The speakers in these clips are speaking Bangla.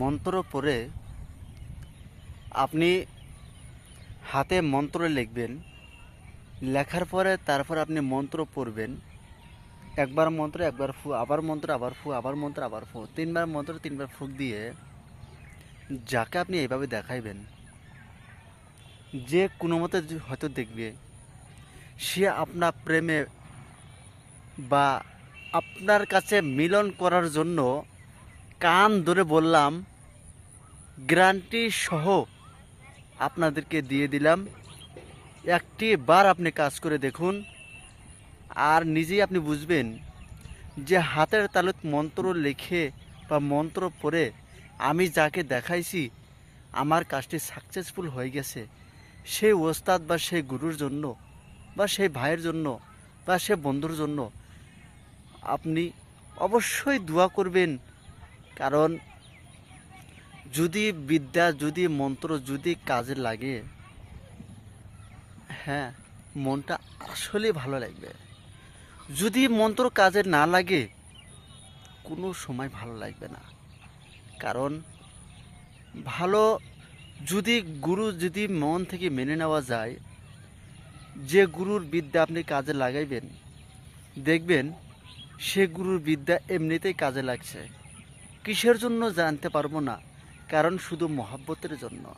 মন্ত্র পড়ে আপনি হাতে মন্ত্র লিখবেন, লেখার পরে তারপর আপনি মন্ত্র পড়বেন। একবার মন্ত্র, একবার ফু, আবার মন্ত্র, আবার ফু, আবার মন্ত্র, আবার ফু, তিনবার মন্ত্র, তিনবার ফুক দিয়ে যাকে আপনি এইভাবে দেখাইবেন, যে কোনো মতে হয়তো দেখবে, সে আপনার প্রেমে বা আপনার কাছে মিলন করার জন্য কান ধরে বললাম গ্যারান্টি সহ আপনাদেরকে দিয়ে দিলাম। একটি বার আপনি কাজ করে দেখুন। আর নিজেই আপনি বুঝবেন যে হাতের তালুত মন্ত্র লিখে বা মন্ত্র পড়ে আমি যাকে দেখাইছি, আমার কাজটি সাকসেসফুল হয়ে গেছে। সেই ওস্তাদ বা সেই গুরুর জন্য বা সেই ভাইয়ের জন্য বা সে বন্ধুর জন্য আপনি অবশ্যই দোয়া করবেন কারণ যদি বিদ্যা, যদি মন্ত্র, যদি কাজে লাগে হ্যাঁ মনটা আসলে ভালো লাগবে। যদি মন্ত্র কাজে না লাগে, কোনো সময় ভালো লাগবে না। কারণ ভালো, যদি গুরু যদি মন থেকে মেনে নেওয়া যায়, যে গুরুর বিদ্যা আপনি কাজে লাগাইবেন, দেখবেন সে গুরুর বিদ্যা এমনিতেই কাজে লাগছে। কিসের জন্য জানতে পারব না? কারণ শুধু মহাব্বতের জন্য।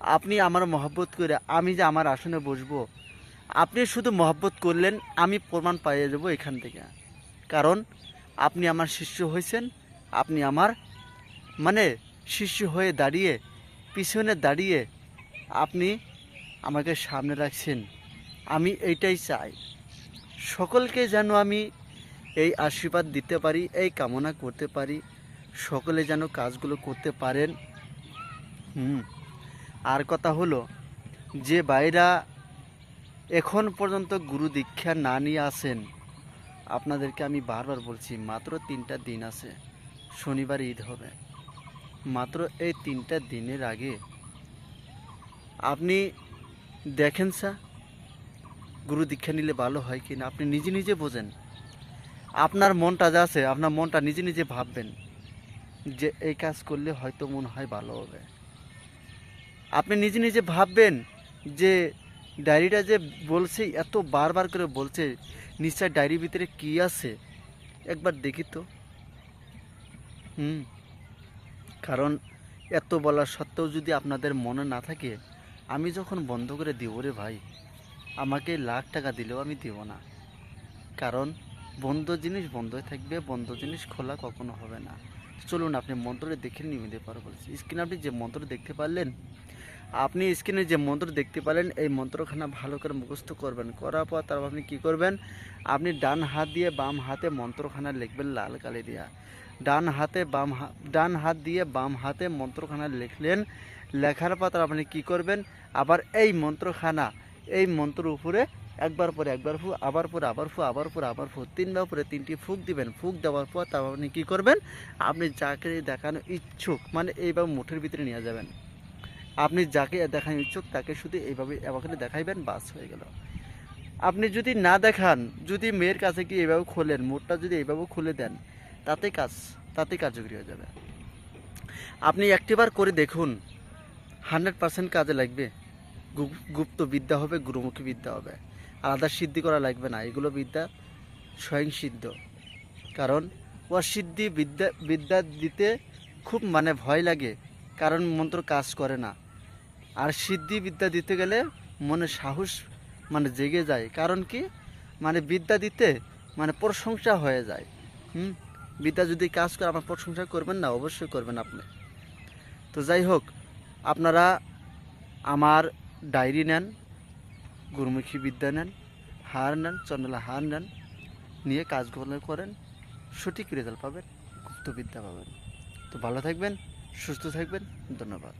আপনি আমার মহব্বত করে আমি যে আমার আসনে বসবো, আপনি শুধু মহব্বত করলেন, আমি প্রমাণ পাইয়ে দেবো এখান থেকে। কারণ আপনি আমার শিষ্য হয়েছেন, আপনি আমার মানে শিষ্য হয়ে দাঁড়িয়ে, পিছনে দাঁড়িয়ে আপনি আমাকে সামনে রাখছেন। আমি এইটাই চাই। সকলকে যেন আমি এই আশীর্বাদ দিতে পারি, এই কামনা করতে পারি। সকলে যেন কাজগুলো করতে পারেন। হুম, আর কথা হলো, যে বাইরা এখন পর্যন্ত গুরু দীক্ষা না নিয়ে আসেন আপনাদেরকে আমি বারবার বলছি, মাত্র তিনটা দিন আছে, শনিবার ঈদ হবে। মাত্র এই তিনটা দিনের আগে, আপনি দেখেন স্যার, গুরু দীক্ষা নিলে ভালো হয় কি না আপনি নিজে নিজে বোঝেন। আপনার মনটা যা আছে, আপনার মনটা নিজে নিজে ভাববেন যে এই কাজ করলে হয়তো মনে হয় ভালো হবে। আপনি নিজে নিজে ভাববেন যে ডায়েরিটা যে বলছে, এত বারবার করে বলছে, নিশ্চয় ডায়েরির ভিতরে কি আছে? একবার দেখি তো। হুম। কারণ এত বলার সত্ত্বেও যদি আপনাদের মনে না থাকে, আমি যখন বন্ধ করে দিব রে ভাই, আমাকে লাখ টাকা দিলেও আমি দেব না। কারণ বন্ধ জিনিস বন্ধই থাকবে, বন্ধ জিনিস খোলা কখনো হবে না। চলুন আপনি মন্ত্রটা দেখে নিতে পারো বলছি স্ক্রিনে আপনি যে মন্ত্র দেখতে পারলেন, আপনি স্ক্রিনে যে মন্ত্র দেখতে পারলেন, এই মন্ত্রখানা ভালো করে মুখস্থ করবেন। করার পর তারপর আপনি কী করবেন, আপনি ডান হাত দিয়ে বাম হাতে মন্ত্রখানা লিখবেন লাল কালি দিয়া। ডান হাতে বাম ডান হাত দিয়ে বাম হাতে মন্ত্রখানা লিখলেন, লেখার পর তারপর আপনি কী করবেন, আবার এই মন্ত্রখানা, এই মন্ত্র উপরে একবার পরে একবার ফু, আবার পরে আবার ফু, আবার পরে আবার ফু, তিনবার পরে তিনটি ফুক দিবেন। ফুক দেওয়ার পর তারপর আপনি কী করবেন? আপনি যাকে দেখানো ইচ্ছুক মানে এইভাবে মুঠের ভিতরে নিয়ে যাবেন। আপনি যাকে দেখানো ইচ্ছুক, তাকে শুধু এইভাবে এভাবে দেখাইবেন, বাস হয়ে গেল। আপনি যদি না দেখান, যদি মেয়ের কাছে কি এইভাবে খোলেন, মুঠটা যদি এইভাবে খুলে দেন, তাতে কাজ, তাতে কার্যকরী হয়ে যাবে। আপনি একটিবার করে দেখুন, হান্ড্রেড পার্সেন্ট কাজে লাগবে। গুপ্ত বিদ্যা হবে, গুরুমুখী বিদ্যা হবে। আলাদা সিদ্ধি করা লাগবে না। এগুলো বিদ্যা স্বয়ং সিদ্ধ কারণ অসিদ্ধি বিদ্যা বিদ্যা দিতে খুব মানে ভয় লাগে, কারণ মন্ত্র কাজ করে না। আর সিদ্ধি বিদ্যা দিতে গেলে মনে সাহস মানে জেগে যায়। কারণ কি? মানে বিদ্যা দিতে মানে প্রশংসা হয়ে যায়। হুম? বিদ্যা যদি কাজ করে, আমার প্রশংসা করবেন না? অবশ্যই করবেন আপনি। তো যাই হোক, আপনারা আমার ডায়েরি নেন, গুরুমুখী বিদ্যা নেন হার নেন চন্দ্রলা হার নেন নিয়ে কাজগুলো করেন। সঠিক রেজাল্ট পাবেন গুপ্তবিদ্যা পাবেন। তো ভালো থাকবেন, সুস্থ থাকবেন, ধন্যবাদ।